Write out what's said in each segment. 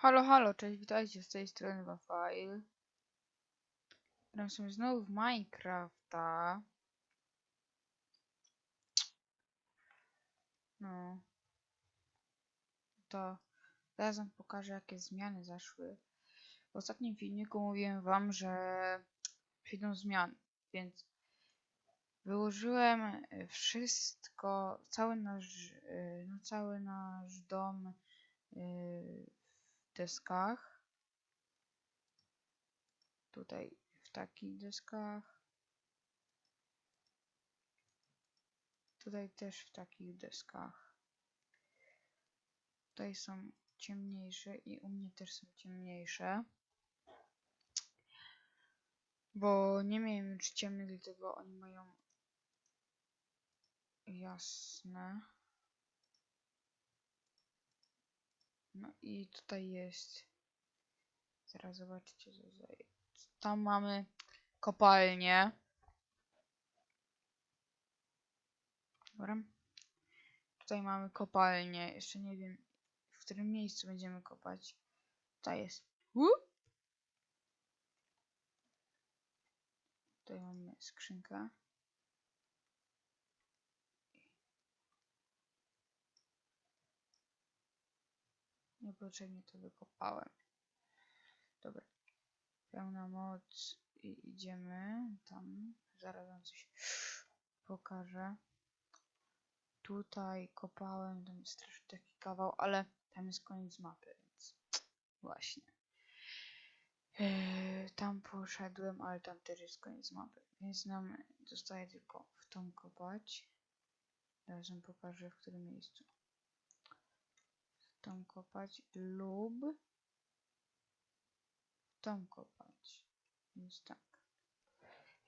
Halo, halo, cześć, witajcie z tej strony Wafail. Gram sobie znowu w Minecrafta. No. To teraz wam pokażę, jakie zmiany zaszły. W ostatnim filmiku mówiłem wam, że przyjdą zmiany, więc wyłożyłem e, wszystko, cały nasz, e, no cały nasz dom w deskach. Tutaj w takich deskach. Tutaj też w takich deskach. Tutaj są ciemniejsze i u mnie też są ciemniejsze. Bo nie miałem już ciemnych, dlatego oni mają jasne. No i tutaj jest. Zaraz zobaczycie co za. Tam mamy kopalnię. Dobra. Tutaj mamy kopalnię. Jeszcze nie wiem w którym miejscu będziemy kopać. Tutaj jest. U! Tutaj mamy skrzynkę. Niepotrzebnie to wykopałem. Dobra. Pełna moc i idziemy tam. Zaraz coś pokażę. Tutaj kopałem, tam jest strasznie taki kawał, ale tam jest koniec mapy, więc właśnie. Yy, tam poszedłem, ale tam też jest koniec mapy, więc nam zostaje tylko w tą kopać. Zaraz wam pokażę w którym miejscu. Tą kopać lub tą kopać. Więc tak.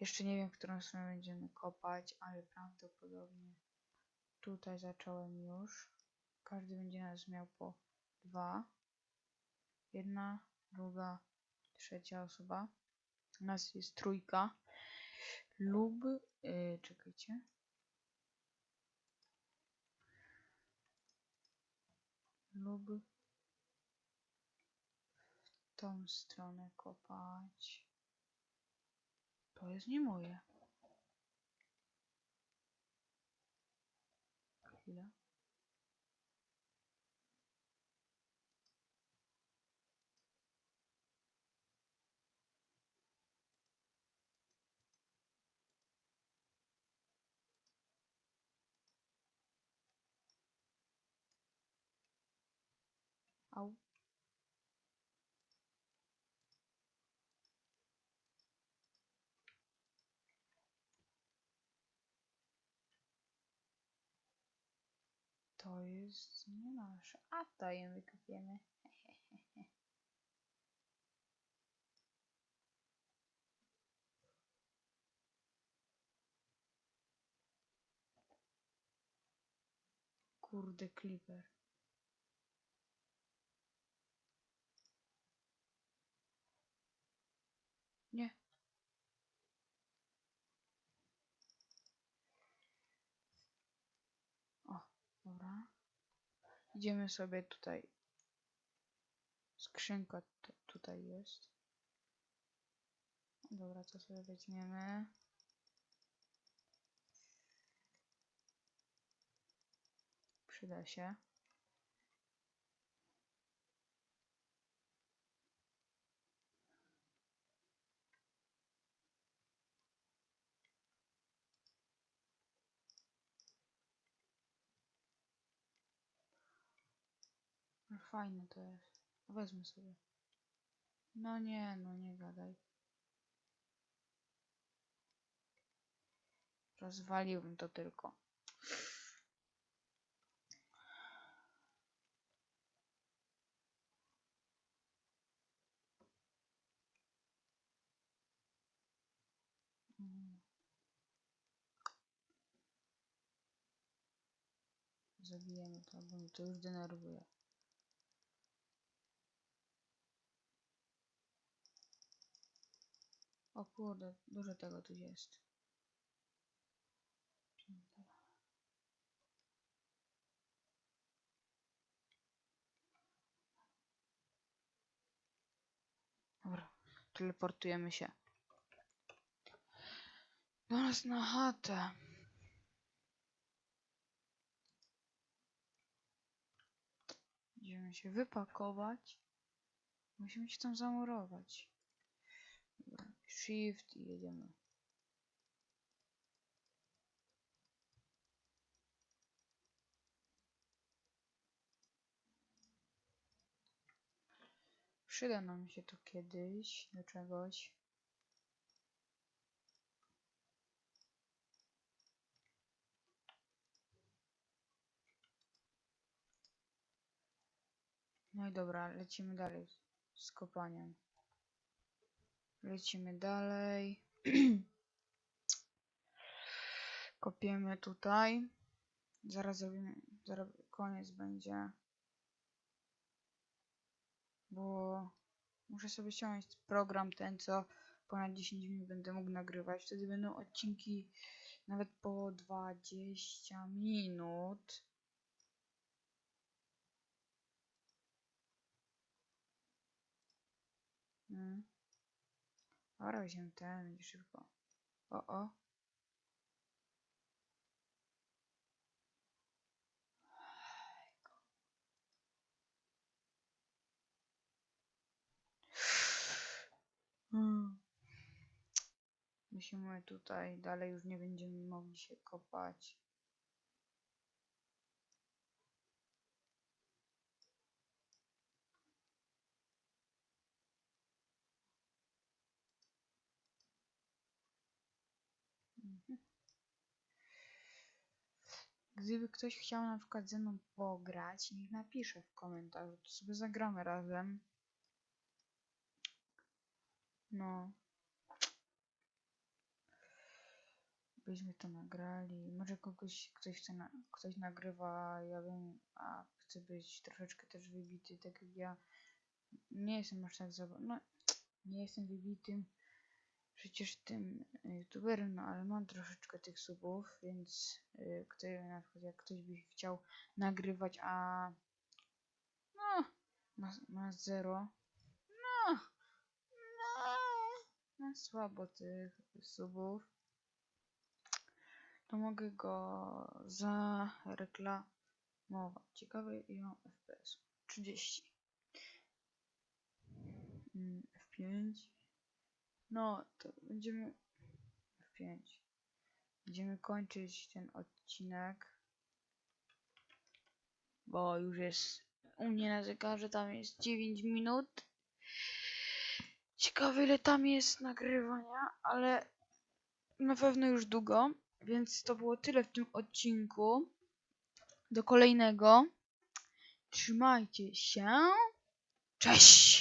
Jeszcze nie wiem, którą stronę będziemy kopać, ale prawdopodobnie tutaj zacząłem już. Każdy będzie nas miał po dwa. Jedna, druga, trzecia osoba. Nas jest trójka. Lub, yy, czekajcie. Lub w tą stronę kopać. To jest nie moje. Chwila. To jest nie nasze. A to ją wykopiemy. Kurde, Clipper. Nie. O, dobra. Idziemy sobie tutaj. Skrzynka tutaj jest. Dobra, to sobie weźmiemy. Przyda się. Fajne to jest. Wezmę sobie. No nie, no nie gadaj. Rozwaliłbym to tylko. Zabijemy to, bo mnie to już denerwuje. O kurde, dużo tego tu jest. Dobra. teleportujemy się. Do nas na chatę. Idziemy się wypakować. Musimy się tam zamurować. Shift i jedziemy. Przyda nam się to kiedyś do czegoś. No i dobra, lecimy dalej z kopaniem. Lecimy dalej. Kopiemy tutaj. Zaraz zrobimy, zaraz koniec będzie. Bo muszę sobie ściągnąć program ten, co ponad 10 minut będę mógł nagrywać. Wtedy będą odcinki nawet po 20 minut. Mm. Dobra, weźmiemy ten, szybko. O, o. Mm. Musimy tutaj, dalej już nie będziemy mogli się kopać. Gdyby ktoś chciał na przykład ze mną pograć, niech napisze w komentarzu, to sobie zagramy razem. No. Byśmy to nagrali. Może kogoś, ktoś chce, na, ktoś nagrywa, ja bym, a chce być troszeczkę też wybity, tak jak ja. Nie jestem aż tak za, no, nie jestem wybitym przecież tym youtuberem, no ale mam troszeczkę tych subów, więc y, kto, na przykład jak ktoś by chciał nagrywać, a no, ma, ma zero, no, no, ma słabo tych subów, to mogę go zareklamować. Ciekawe ile mam FPS. 30. Mm, F5. No, to będziemy F5. Będziemy kończyć ten odcinek. Bo już jest u mnie na zegarze tam jest 9 minut. Ciekawe ile tam jest nagrywania, ale na pewno już długo. Więc to było tyle w tym odcinku. Do kolejnego. Trzymajcie się. Cześć!